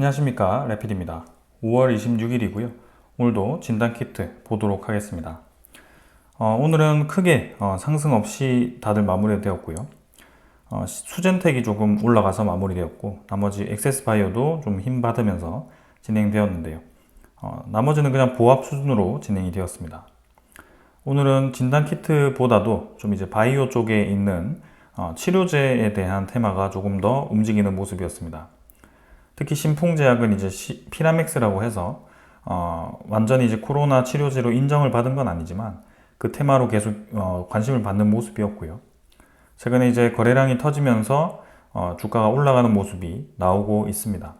안녕하십니까 레피드입니다. 5월 26일이고요. 오늘도 진단키트 보도록 하겠습니다. 어, 오늘은 크게 어, 상승 없이 다들 마무리되었고요. 어, 수젠텍이 조금 올라가서 마무리되었고 나머지 엑세스바이오도 좀 힘 받으면서 진행되었는데요. 어, 나머지는 그냥 보합 수준으로 진행이 되었습니다. 오늘은 진단키트보다도 좀 이제 바이오 쪽에 있는 어, 치료제에 대한 테마가 조금 더 움직이는 모습이었습니다 특히 신풍제약은 이제 시- 피라맥스라고 해서 어, 완전히 이제 코로나 치료제로 인정을 받은 건 아니지만 그 테마로 계속 어, 관심을 받는 모습이었고요. 최근에 이제 거래량이 터지면서 어, 주가가 올라가는 모습이 나오고 있습니다.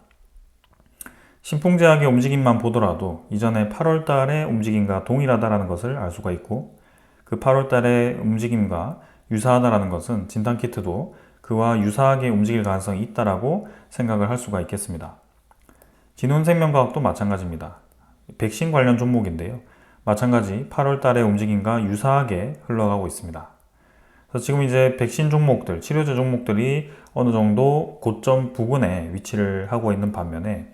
신풍제약의 움직임만 보더라도 이전에 8월 달의 움직임과 동일하다라는 것을 알 수가 있고 그 8월 달의 움직임과 유사하다라는 것은 진단키트도 그와 유사하게 움직일 가능성이 있다라고 생각을 할 수가 있겠습니다. 진혼생명과학도 마찬가지입니다. 백신 관련 종목인데요. 마찬가지 8월 달의 움직임과 유사하게 흘러가고 있습니다. 그래서 지금 이제 백신 종목들, 치료제 종목들이 어느 정도 고점 부근에 위치를 하고 있는 반면에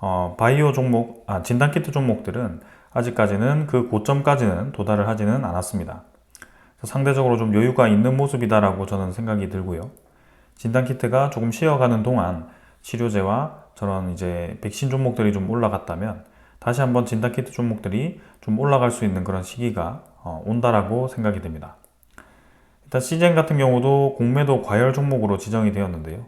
어, 바이오 종목, 아, 진단키트 종목들은 아직까지는 그 고점까지는 도달을 하지는 않았습니다. 상대적으로 좀 여유가 있는 모습이다라고 저는 생각이 들고요. 진단키트가 조금 쉬어가는 동안 치료제와 저런 이제 백신 종목들이 좀 올라갔다면 다시 한번 진단키트 종목들이 좀 올라갈 수 있는 그런 시기가 어, 온다라고 생각이 됩니다. 일단 시젠 같은 경우도 공매도 과열 종목으로 지정이 되었는데요.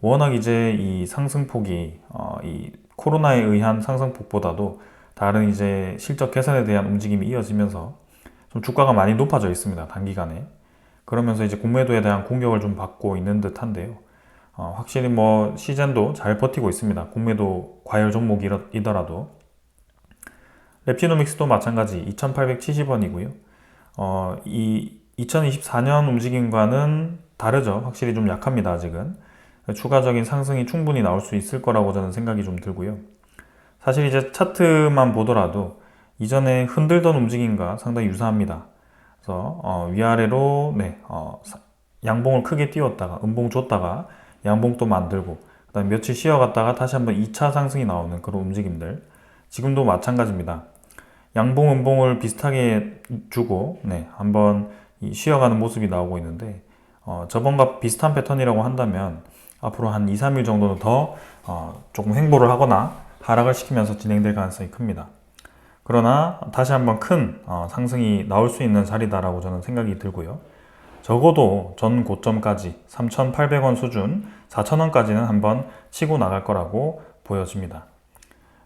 워낙 이제 이 상승폭이 어, 이 코로나에 의한 상승폭보다도 다른 이제 실적 개선에 대한 움직임이 이어지면서 좀 주가가 많이 높아져 있습니다. 단기간에. 그러면서 이제 공매도에 대한 공격을 좀 받고 있는 듯한데요. 어, 확실히 뭐 시젠도 잘 버티고 있습니다. 공매도 과열 종목이더라도 랩지노믹스도 마찬가지 2,870원이고요. 어, 이 2024년 움직임과는 다르죠. 확실히 좀 약합니다. 아직은 추가적인 상승이 충분히 나올 수 있을 거라고 저는 생각이 좀 들고요. 사실 이제 차트만 보더라도 이전에 흔들던 움직임과 상당히 유사합니다. 그래서 어, 위아래로 네, 어, 사- 양봉을 크게 띄웠다가 음봉 줬다가 양봉 또 만들고 그다음 며칠 쉬어갔다가 다시 한번 2차 상승이 나오는 그런 움직임들 지금도 마찬가지입니다. 양봉 음봉을 비슷하게 주고 네, 한번 이 쉬어가는 모습이 나오고 있는데 어, 저번과 비슷한 패턴이라고 한다면 앞으로 한 2, 3일 정도는 더 어, 조금 횡보를 하거나 하락을 시키면서 진행될 가능성이 큽니다. 그러나 다시 한번 큰 어, 상승이 나올 수 있는 자리다라고 저는 생각이 들고요. 적어도 전 고점까지 3,800원 수준, 4,000원까지는 한번 치고 나갈 거라고 보여집니다.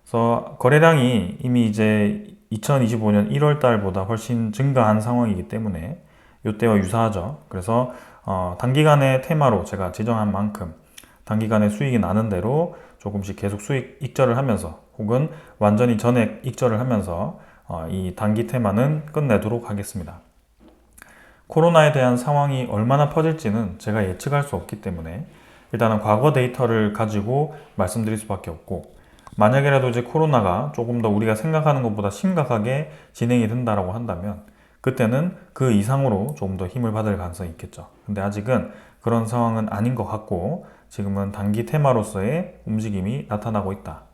그래서 거래량이 이미 이제 2025년 1월 달보다 훨씬 증가한 상황이기 때문에 이때와 유사하죠. 그래서 어, 단기간의 테마로 제가 지정한 만큼 단기간에 수익이 나는 대로 조금씩 계속 수익 익절을 하면서 혹은 완전히 전액 익절을 하면서 어, 이 단기 테마는 끝내도록 하겠습니다. 코로나에 대한 상황이 얼마나 퍼질지는 제가 예측할 수 없기 때문에 일단은 과거 데이터를 가지고 말씀드릴 수밖에 없고 만약이라도 이제 코로나가 조금 더 우리가 생각하는 것보다 심각하게 진행이 된다라고 한다면 그때는 그 이상으로 조금 더 힘을 받을 가능성이 있겠죠. 근데 아직은 그런 상황은 아닌 것 같고 지금은 단기 테마로서의 움직임이 나타나고 있다.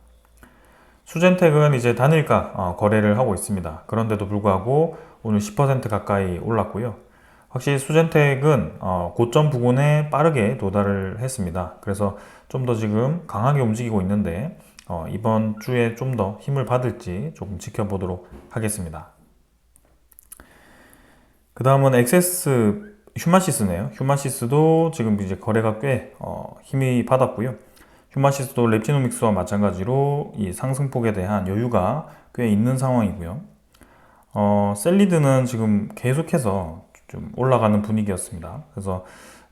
수젠텍은 이제 단일가 어, 거래를 하고 있습니다. 그런데도 불구하고 오늘 10% 가까이 올랐고요. 확실히 수젠텍은 어, 고점 부근에 빠르게 도달을 했습니다. 그래서 좀 더 지금 강하게 움직이고 있는데 어, 이번 주에 좀 더 힘을 받을지 조금 지켜보도록 하겠습니다. 그 다음은 엑세스 휴마시스네요. 휴마시스도 지금 이제 거래가 꽤 어, 힘이 받았고요. 휴마시스도 랩지노믹스와 마찬가지로 이 상승폭에 대한 여유가 꽤 있는 상황이고요. 어, 셀리드는 지금 계속해서 좀 올라가는 분위기였습니다. 그래서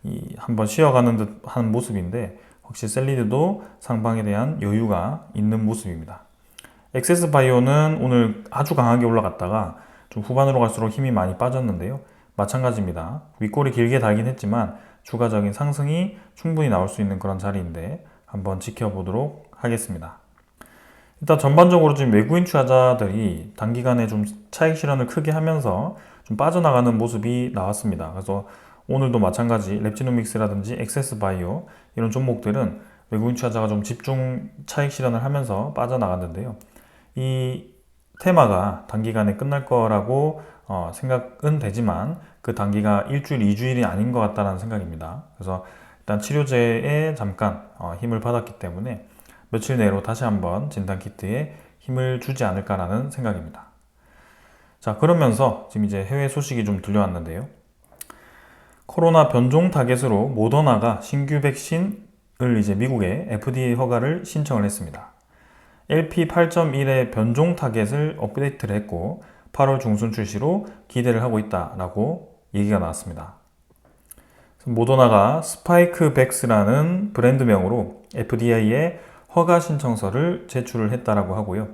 이 한번 쉬어가는 듯 하는 모습인데 확실히 셀리드도 상방에 대한 여유가 있는 모습입니다. 엑세스 바이오는 오늘 아주 강하게 올라갔다가 좀 후반으로 갈수록 힘이 많이 빠졌는데요. 마찬가지입니다. 윗골이 길게 달긴 했지만 추가적인 상승이 충분히 나올 수 있는 그런 자리인데 한번 지켜보도록 하겠습니다. 일단 전반적으로 지금 외국인 투자자들이 단기간에 좀 차익 실현을 크게 하면서 좀 빠져나가는 모습이 나왔습니다. 그래서 오늘도 마찬가지 랩지노믹스라든지 엑세스 바이오 이런 종목들은 외국인 투자자가 좀 집중 차익 실현을 하면서 빠져나갔는데요. 이 테마가 단기간에 끝날 거라고 어, 생각은 되지만 그 단기가 일주일, 이주일이 아닌 것 같다는 생각입니다. 그래서 일단 치료제에 잠깐 어, 힘을 받았기 때문에 며칠 내로 다시 한번 진단 키트에 힘을 주지 않을까라는 생각입니다. 자, 그러면서 지금 이제 해외 소식이 좀 들려왔는데요. 코로나 변종 타겟으로 모더나가 신규 백신을 이제 미국에 FDA 허가를 신청을 했습니다. LP 8.1의 변종 타겟을 업데이트를 했고 8월 중순 출시로 기대를 하고 있다라고 얘기가 나왔습니다. 모더나가 스파이크 백스라는 브랜드명으로 FDA에 허가 신청서를 제출을 했다라고 하고요.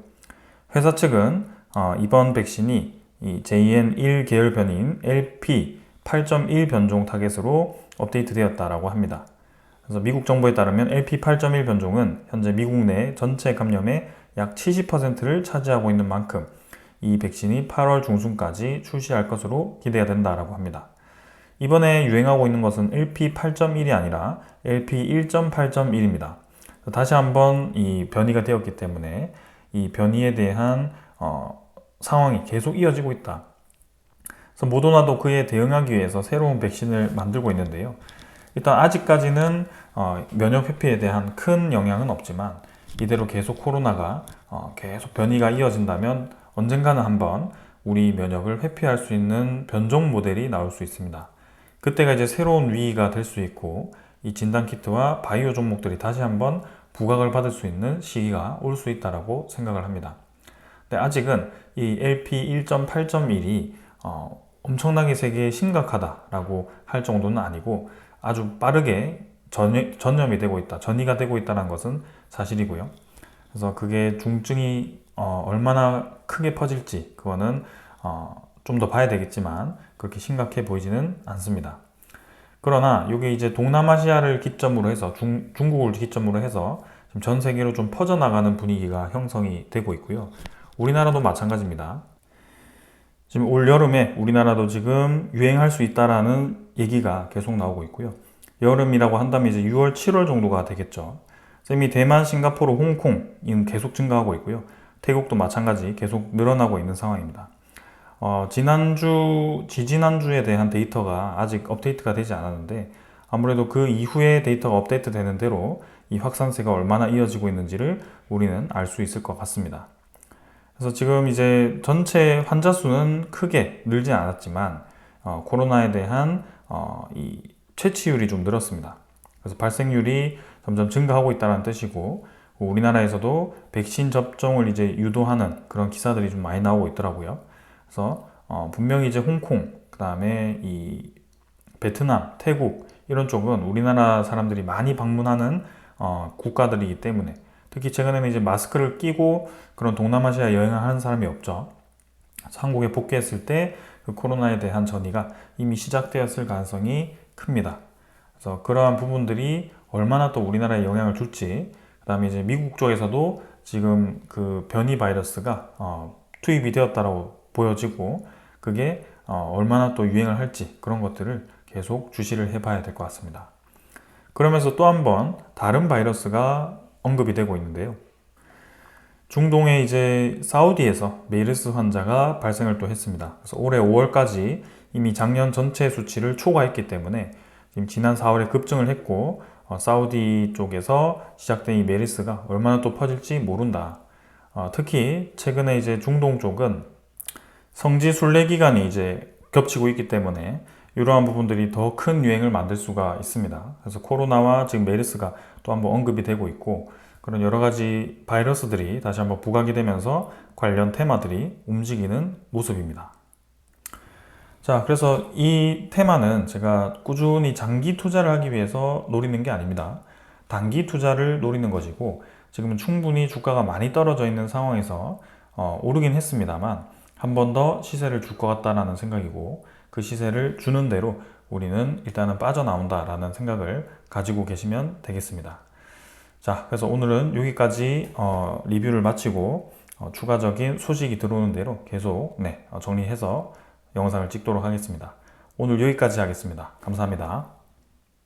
회사 측은 어, 이번 백신이 JN1 계열 변인 LP 8.1 변종 타겟으로 업데이트되었다라고 합니다. 그래서 미국 정부에 따르면 LP 8.1 변종은 현재 미국 내 전체 감염의 약 70%를 차지하고 있는 만큼 이 백신이 8월 중순까지 출시할 것으로 기대가 된다라고 합니다. 이번에 유행하고 있는 것은 LP 8.1이 아니라 LP 1.8.1입니다. 다시 한번 이 변이가 되었기 때문에 이 변이에 대한 어, 상황이 계속 이어지고 있다. 그래서 모더나도 그에 대응하기 위해서 새로운 백신을 만들고 있는데요. 일단 아직까지는 어, 면역 회피에 대한 큰 영향은 없지만 이대로 계속 코로나가 어, 계속 변이가 이어진다면 언젠가는 한번 우리 면역을 회피할 수 있는 변종 모델이 나올 수 있습니다. 그때가 이제 새로운 위기가 될 수 있고 이 진단 키트와 바이오 종목들이 다시 한번 부각을 받을 수 있는 시기가 올 수 있다라고 생각을 합니다. 근데 아직은 이 LP 1.8.1이 어, 엄청나게 세계에 심각하다라고 할 정도는 아니고 아주 빠르게 전염, 전염이 되고 있다, 전이가 되고 있다는 것은 사실이고요. 그래서 그게 중증이 어, 얼마나 크게 퍼질지 그거는 어, 좀 더 봐야 되겠지만 그렇게 심각해 보이지는 않습니다. 그러나 이게 이제 동남아시아를 기점으로 해서 중, 중국을 기점으로 해서 전 세계로 좀 퍼져나가는 분위기가 형성이 되고 있고요. 우리나라도 마찬가지입니다. 지금 올 여름에 우리나라도 지금 유행할 수 있다라는 얘기가 계속 나오고 있고요. 여름이라고 한다면 이제 6월, 7월 정도가 되겠죠. 쌤이 대만, 싱가포르, 홍콩은 계속 증가하고 있고요. 태국도 마찬가지 계속 늘어나고 있는 상황입니다. 어, 지난주, 지지난주에 대한 데이터가 아직 업데이트가 되지 않았는데 아무래도 그 이후에 데이터가 업데이트 되는 대로 이 확산세가 얼마나 이어지고 있는지를 우리는 알 수 있을 것 같습니다. 그래서 지금 이제 전체 환자 수는 크게 늘지 않았지만 어, 코로나에 대한 어, 이 채취율이 좀 늘었습니다. 그래서 발생률이 점점 증가하고 있다는 뜻이고 우리나라에서도 백신 접종을 이제 유도하는 그런 기사들이 좀 많이 나오고 있더라고요. 그래서 어, 분명히 이제 홍콩, 그 다음에 이 베트남, 태국 이런 쪽은 우리나라 사람들이 많이 방문하는 어, 국가들이기 때문에 특히 최근에는 이제 마스크를 끼고 그런 동남아시아 여행을 하는 사람이 없죠. 한국에 복귀했을 때 그 코로나에 대한 전이가 이미 시작되었을 가능성이 큽니다. 그래서 그러한 부분들이 얼마나 또 우리나라에 영향을 줄지, 그 다음에 이제 미국 쪽에서도 지금 그 변이 바이러스가 어, 투입이 되었다고 보여지고, 그게 어, 얼마나 또 유행을 할지 그런 것들을 계속 주시를 해봐야 될 것 같습니다. 그러면서 또 한 번 다른 바이러스가 언급이 되고 있는데요. 중동에 이제 사우디에서 메르스 환자가 발생을 또 했습니다. 그래서 올해 5월까지 이미 작년 전체 수치를 초과했기 때문에 지금 지난 4월에 급증을 했고 어, 사우디 쪽에서 시작된 이 메르스가 얼마나 또 퍼질지 모른다. 어, 특히 최근에 이제 중동 쪽은 성지 순례 기간이 이제 겹치고 있기 때문에 이러한 부분들이 더 큰 유행을 만들 수가 있습니다. 그래서 코로나와 지금 메르스가 또 한번 언급이 되고 있고 그런 여러 가지 바이러스들이 다시 한번 부각이 되면서 관련 테마들이 움직이는 모습입니다. 자, 그래서 이 테마는 제가 꾸준히 장기 투자를 하기 위해서 노리는 게 아닙니다. 단기 투자를 노리는 것이고, 지금은 충분히 주가가 많이 떨어져 있는 상황에서 어, 오르긴 했습니다만, 한 번 더 시세를 줄 것 같다라는 생각이고, 그 시세를 주는 대로 우리는 일단은 빠져나온다라는 생각을 가지고 계시면 되겠습니다. 자, 그래서 오늘은 여기까지 어, 리뷰를 마치고 어, 추가적인 소식이 들어오는 대로 계속 네, 어, 정리해서 영상을 찍도록 하겠습니다. 오늘 여기까지 하겠습니다. 감사합니다.